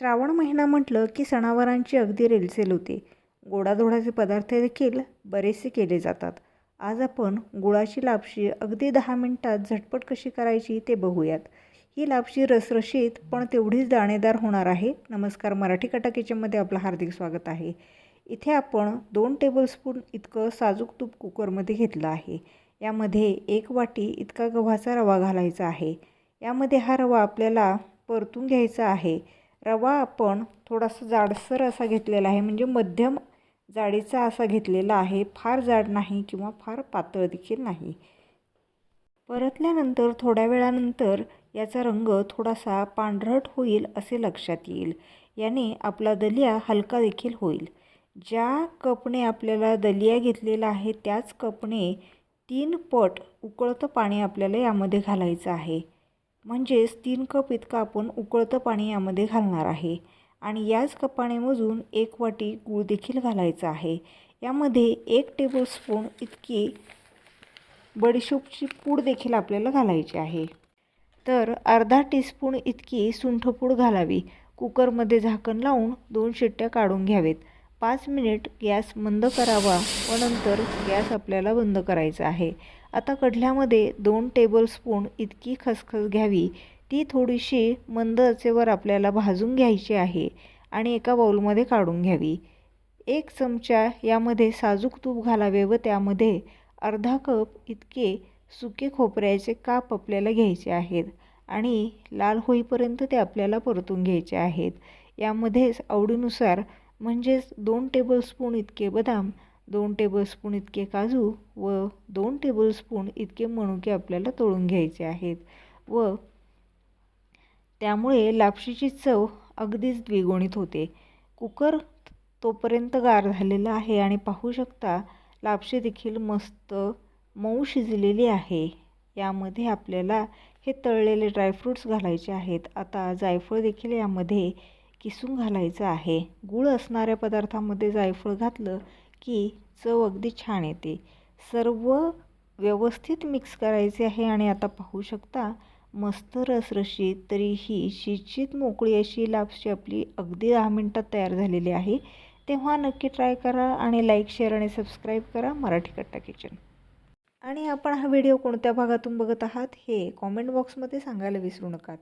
श्रावण महिना म्हटलं की सणावारांची अगदी रेलसेल होते. गोडाधोडाचे पदार्थ देखील बरेचसे केले जातात. आज आपण गुळाची लापशी अगदी दहा मिनटात झटपट कशी करायची ते बघूयात. ही लापशी रसरशीत पण तेवढीच दाणेदार होणार आहे. नमस्कार मराठी कटा किचनमध्ये आपलं हार्दिक स्वागत आहे. इथे आपण दोन टेबलस्पून इतकं साजूक तूप कुकरमध्ये घेतलं आहे. यामध्ये एक वाटी इतका गव्हाचा रवा घालायचा आहे. यामध्ये हा रवा आपल्याला परतून घ्यायचा आहे. रवा आपण थोडासा जाडसर असा घेतलेला आहे. म्हणजे मध्यम जाडीचा असा घेतलेला आहे. फार जाड नाही किंवा फार पातळ देखील नाही. परतल्यानंतर थोड्या वेळानंतर याचा रंग थोडासा पांढरट होईल असे लक्षात येईल. याने आपला दलिया हलका देखील होईल. ज्या कपने आपल्याला दलिया घेतलेला आहे त्याच कपने तीन पट उकळतं पाणी आपल्याला यामध्ये घालायचं आहे. म्हणजेच तीन कप इतकं आपण उकळतं पाणी यामध्ये घालणार आहे. आणि याच कपाने मजून एक वाटी गूळ देखील घालायचा आहे. यामध्ये एक टेबलस्पून इतकी बडीशोपची पूड देखील आपल्याला घालायची आहे. तर अर्धा टीस्पून इतकी सुंठपूड घालावी. कुकरमध्ये झाकण लावून दोन शिट्ट्या काढून घ्यावेत. पाच मिनिट गॅस मंद करावा व नंतर गॅस आपल्याला बंद करायचा आहे. आता कढल्यामध्ये दोन टेबलस्पून इतकी खसखस घ्यावी. ती थोडीशी मंद आचेवर आपल्याला भाजून घ्यायची आहे आणि एका बाऊलमध्ये काढून घ्यावी. एक चमचा यामध्ये साजूक तूप घालावे व त्यामध्ये अर्धा कप इतके सुके खोबऱ्याचे काप आपल्याला घ्यायचे आहेत आणि लाल होईपर्यंत ते आपल्याला परतून घ्यायचे आहेत. यामध्येच आवडीनुसार म्हणजेच दोन टेबलस्पून इतके बदाम दोन टेबलस्पून इतके काजू व दोन टेबलस्पून इतके मनुके आपल्याला तळून घ्यायचे आहेत व त्यामुळे लापशीची चव अगदीच द्विगुणित होते. कुकर तोपर्यंत गार झालेला आहे आणि पाहू शकता लापशी देखील मस्त मऊ शिजलेली आहे. यामध्ये आपल्याला हे तळलेले ड्रायफ्रूट्स घालायचे आहेत. आता जायफळ देखील यामध्ये किसून घालायचं आहे. गूळ असणाऱ्या पदार्थामध्ये जायफळ घातलं की चव अगदी छान येते. सर्व व्यवस्थित मिक्स करायचे आहे आणि आता पाहू शकता मस्त रसरशीत तरीही शिचित मोकळी अशी लापशी आपली अगदी दहा मिनटात तयार झालेली आहे. तेव्हा नक्की ट्राय करा आणि लाईक शेअर आणि सबस्क्राईब करा मराठी कट्टा किचन. आणि आपण हा व्हिडिओ कोणत्या भागातून बघत आहात हे कॉमेंट बॉक्समध्ये सांगायला विसरू नका.